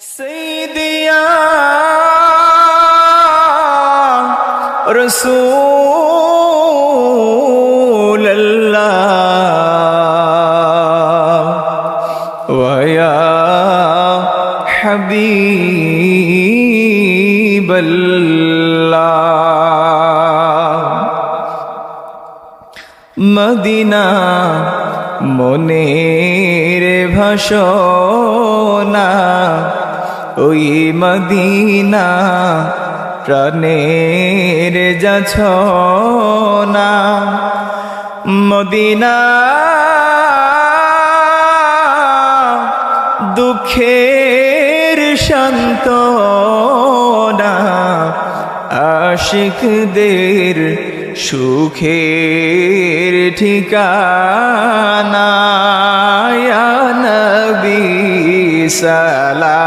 سيديا رسول الله ويا حبيب الله Medina মনের ভাষণা ওই Medina প্রাণের যাছ না মদিনা দুঃখের শান্ত আশিকদের সুখের ঠিকানা। নবী সালাম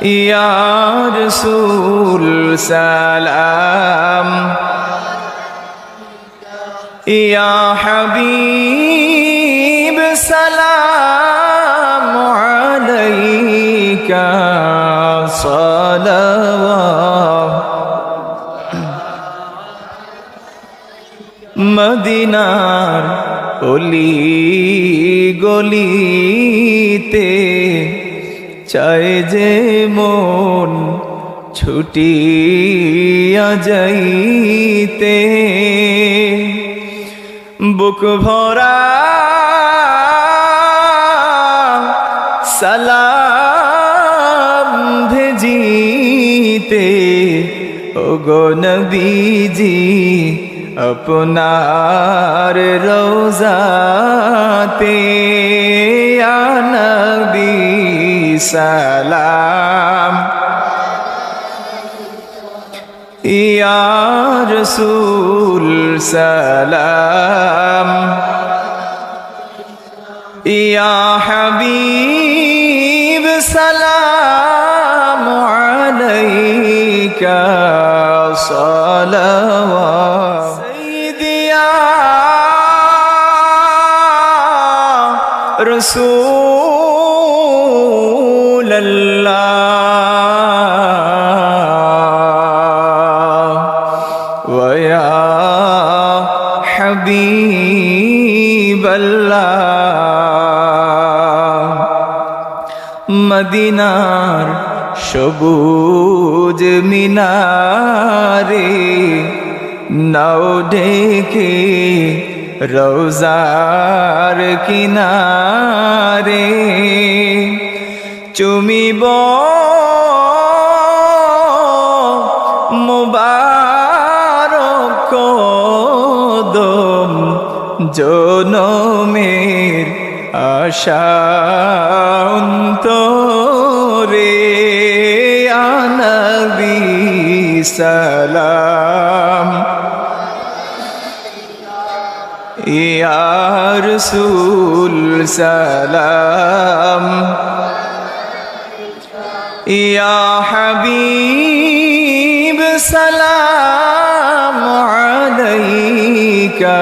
ইয়া রসুল সালাম ইয়া হাবিব সালাম আলাইকা সালাওয়াত মদিনার অলি গলিতে চায় যে মন ছুটিয়া যাইতে। বুক ভরা সালাম ভেজিতে ও গো নবীজি আপনার রোজাতে। সালাম। ইয়া রসুল সালাম। ইয়া হাবিব সালাম আলাইকা সালাওয়াত। সাইয়্যিদিয়া রাসূলাল্লাহ মদিনার সবুজ মিনারে নাও ডেকে রোজার কিনারে চুমিব জনমের আশান্তরে আনবি সালাম ইয়া রসুল সালাম। ইয়া হাবিব সালাম আলাইকা।